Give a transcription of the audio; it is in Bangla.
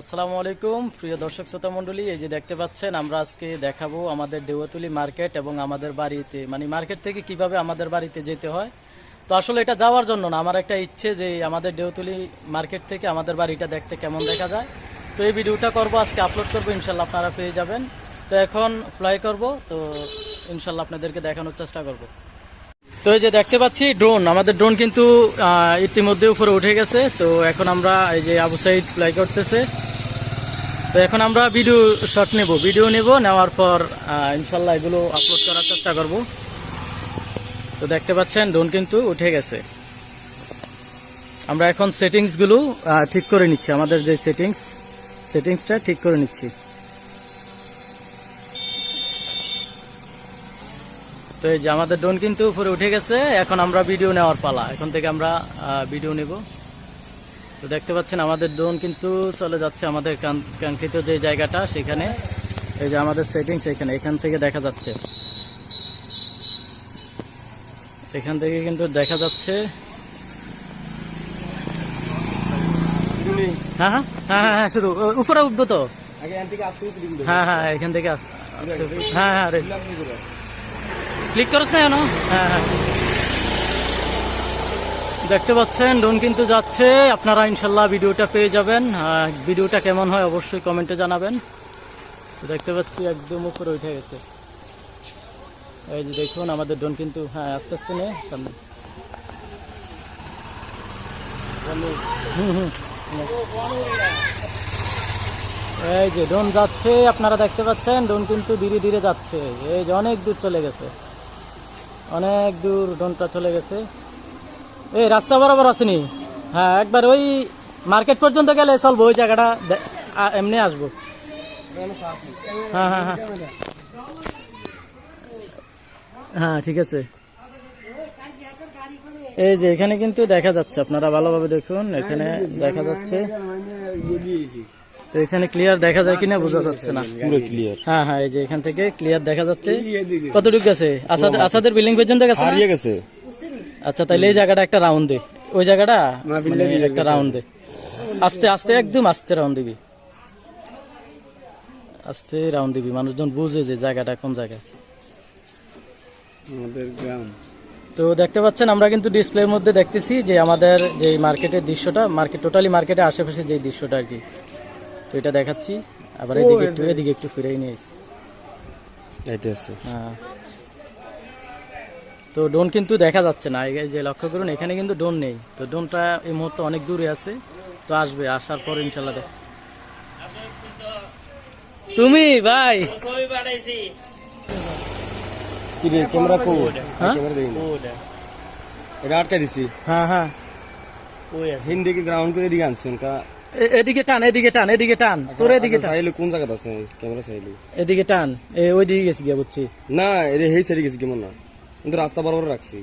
আসসালামু আলাইকুম, প্রিয় দর্শক শ্রোতা মণ্ডলী, এই যে দেখতে পাচ্ছেন, আমরা আজকে দেখাবো আমাদের দেওয়াতুলি মার্কেট এবং আমাদের বাড়িতে মানে মার্কেট থেকে কীভাবে আমাদের বাড়িতে যেতে হয়। তো আসলে এটা যাওয়ার জন্য না, আমার একটা ইচ্ছে যে আমাদের দেওয়াতুলি মার্কেট থেকে আমাদের বাড়িটা দেখতে কেমন দেখা যায়। তো এই ভিডিওটা করব, আজকে আপলোড করব ইনশাল্লাহ আপনারা পেয়ে যাবেন। তো এখন ফ্লাই করব, তো ইনশাল্লাহ আপনাদেরকে দেখানোর চেষ্টা করব। তো এই যে দেখতে পাচ্ছি ড্রোন আমাদের ড্রোন কিন্তু ইতিমধ্যে উপরে উঠে গেছে। তো এখন আমরা এই যে আবু সাইড ফ্লাই করতেছে। তো এখন আমরা ভিডিও শট নেব। ভিডিও নেব, নেওয়ার পর ইনশাল্লাহ এগুলো আপলোড করার চেষ্টা করব। তো দেখতে পাচ্ছেন ড্রোন কিন্তু উঠে গেছে। আমরা এখন সেটিংসগুলো ঠিক করে নিচ্ছি। আমাদের যে সেটিংস সেটিংসটা ঠিক করে নিচ্ছি। তো এই যে আমাদের ড্রোন কিন্তু উপরে উঠে গেছে এখন আমরা ভিডিও নেওয়ার পালা। এখন থেকে আমরা ভিডিও নেব। তো দেখতে পাচ্ছেন আমাদের ড্রোন কিন্তু চলে যাচ্ছে আমাদের কাঙ্ক্ষিত যে জায়গাটা সেখানে। এই যে আমাদের সেটিং সেখানে এখান থেকে দেখা যাচ্ছে। এখান থেকে কিন্তু দেখা যাচ্ছে। হ্যাঁ হ্যাঁ হ্যাঁ হ্যাঁ শুধু উপরে উঠবো তো? হ্যাঁ হ্যাঁ এখান থেকে আস-। হ্যাঁ হ্যাঁ রে। ক্লিক করছ না কেন হ্যাঁ। দেখতে পাচ্ছেন, ড্রোন কিন্তু যাচ্ছে। আপনারা ইনশাল্লাহ ভিডিওটা পেয়ে যাবেন। ভিডিওটা কেমন হয় অবশ্যই কমেন্টে জানাবেন। দেখতে পাচ্ছি একদম উপরে উঠে গেছে। এই যে দেখুন, আমাদের ড্রোন কিন্তু হ্যাঁ আস্তে আস্তে নেই সামনে। এই যে ড্রোন যাচ্ছে, আপনারা দেখতে পাচ্ছেন, ড্রোন কিন্তু ধীরে ধীরে যাচ্ছে। এই যে অনেক দূর চলে গেছে। অনেক দূর ড্রোনটা চলে গেছে। এই, রাস্তা বরাবর আসেনি হ্যাঁ একবার ওই মার্কেট পর্যন্ত গেলে চলবো, ওই জায়গাটা এমনি আসব। হ্যাঁ হ্যাঁ হ্যাঁ। হ্যাঁ ঠিক আছে। এই যে, এখানে কিন্তু দেখা যাচ্ছে, আপনারা ভালোভাবে দেখুন, এখানে দেখা যাচ্ছে। তো এখানে ক্লিয়ার দেখা যায় কিনা বোঝা যাচ্ছে না। পুরো ক্লিয়ার হ্যাঁ হ্যাঁ এই যে এখান থেকে ক্লিয়ার দেখা যাচ্ছে। কতটুকু গেছে? আসাদ আসাদের বিল্ডিং পর্যন্ত গেছে হারিয়ে গেছে। আচ্ছা তাহলে এই জায়গাটা একটা রাউন্ড দে। ওই জায়গাটা মানে একটা রাউন্ড দে। আস্তে আস্তে একদম আস্তে রাউন্ড দিবি। আস্তে রাউন্ড দিবি। মানুষজন বুঝে যে জায়গাটা কোন জায়গায়। আমাদের গ্রাম। তো দেখতে পাচ্ছেন আমরা কিন্তু ডিসপ্লের মধ্যে দেখতেছি যে আমাদের যে মার্কেটের দৃশ্যটা মার্কেট টোটালি মার্কেটের আশেপাশে যে দৃশ্যটা আর কি। তো এটা দেখাচ্ছি। আবার এদিকে একটু এদিকে একটু ফিরেই নিয়ে এসছি। এটা আছে। হ্যাঁ। তো ডোন কিন্তু দেখা যাচ্ছে না। এই যে লক্ষ্য করুন এখানে কিন্তু ড্রোন নেই। তো ড্রোনটা এই মুহূর্তে অনেক দূরে আছে। তো আসবে আসার পর ইনশাল্লাহ দেখ তুমি ভাই! কি রে ক্যামেরা কো হ্যাঁ? ক্যামেরা দেই না। এটা? আটকে দিছি। হ্যাঁ হ্যাঁ। হিন্দি কি গ্রাউন্ড করে দিকে আনছেন কা এদিকে টান এদিকে টান এদিকে টান। তোর এদিকে টান। সাইলে কোন জায়গাতে আছে? ক্যামেরা সাইলে এদিকে টান। এ ওই দিকে গেছি গিয়া বুঝছি। না এটা হেই সাইডে গেছি কেমন না কিন্তু রাস্তা বরাবর রাখছি।